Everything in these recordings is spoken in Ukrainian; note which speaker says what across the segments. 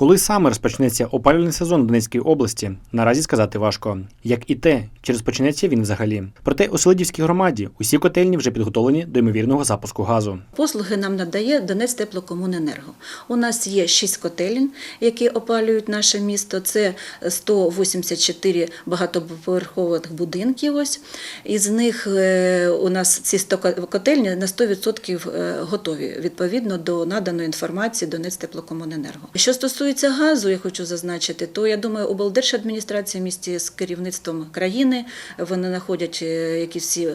Speaker 1: Коли саме розпочнеться опалювальний сезон в Донецькій області, наразі сказати важко. Як і те, чи розпочнеться він взагалі. Проте у Селидівській громаді усі котельні вже підготовлені до ймовірного запуску газу.
Speaker 2: Послуги нам надає Донець теплокомуненерго. У нас є шість котелень, які опалюють наше місто. Це 184 багатоповерхових будинків. Ось із них е, у нас ці 100 котельні на 100% е, готові відповідно до наданої інформації Донець теплокомуненерго. Що стосується газу, я хочу зазначити, то я думаю, облдержадміністрація в місті з керівництвом країни вони знаходять е, якісь всі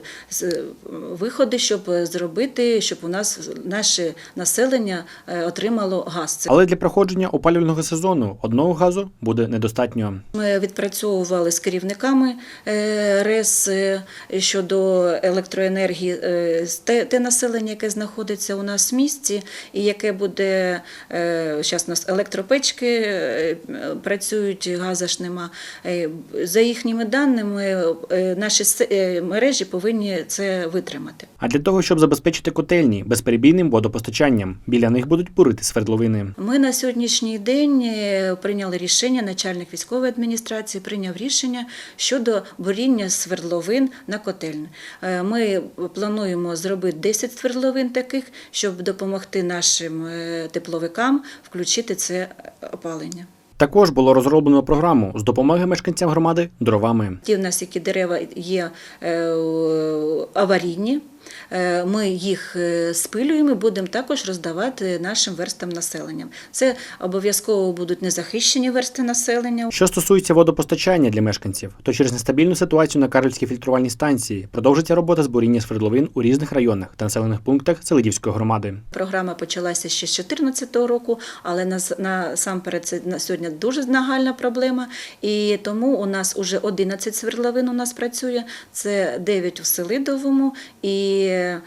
Speaker 2: виходи, щоб зробити, щоб у нас наше населення е, отримало газ.
Speaker 1: Але для проходження опалювального сезону одного газу буде недостатньо.
Speaker 2: Ми відпрацьовували з керівниками е, РЕС е, щодо електроенергії е, те, те населення, яке знаходиться у нас в місті, і яке буде зараз у нас електропечки е, працюють, газа ж нема. Е, За їхніми даними, е, наші мережі повинні це витримати.
Speaker 1: А для того, щоб забезпечити котельні безперебійним водопостачанням, біля них будуть бурити свердловини.
Speaker 2: Ми на сьогоднішній день прийняли рішення, начальник військової адміністрації прийняв рішення щодо буріння свердловин на котельні. Ми плануємо зробити 10 свердловин таких, щоб допомогти нашим тепловикам включити це опалення.
Speaker 1: Також було розроблено програму з допомоги мешканцям громади дровами.
Speaker 2: Ті в нас, які дерева є е, аварійні, ми їх е, спилюємо і будемо також роздавати нашим верстам населення. Це обов'язково будуть незахищені версти населення.
Speaker 1: Що стосується водопостачання для мешканців, то через нестабільну ситуацію на Карлівській фільтрувальній станції продовжиться робота з буріння свердловин у різних районах та населених пунктах Селидівської громади.
Speaker 2: Програма почалася ще з 2014 року, але насамперед це на сьогодні дуже нагальна проблема. І тому у нас уже 11 свердловин у нас працює. Це 9 у Селидовому і е,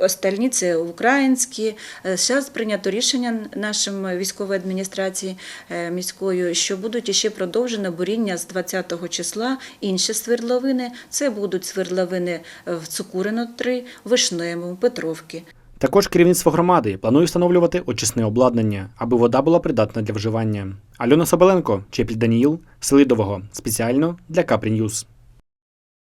Speaker 2: остальні це українські. Зараз прийнято рішення нашим військової адміністрації е, міською, що будуть іще продовжено буріння з 20 числа інші свердловини. Це будуть свердловини в Цукурино 3, Вишневому, Петровки.
Speaker 1: Також керівництво громади планує встановлювати очисне обладнання, аби вода була придатна для вживання. Альона Соболенко, Чепіль Даніїл, Селидового, спеціально для Капрі Ньюс.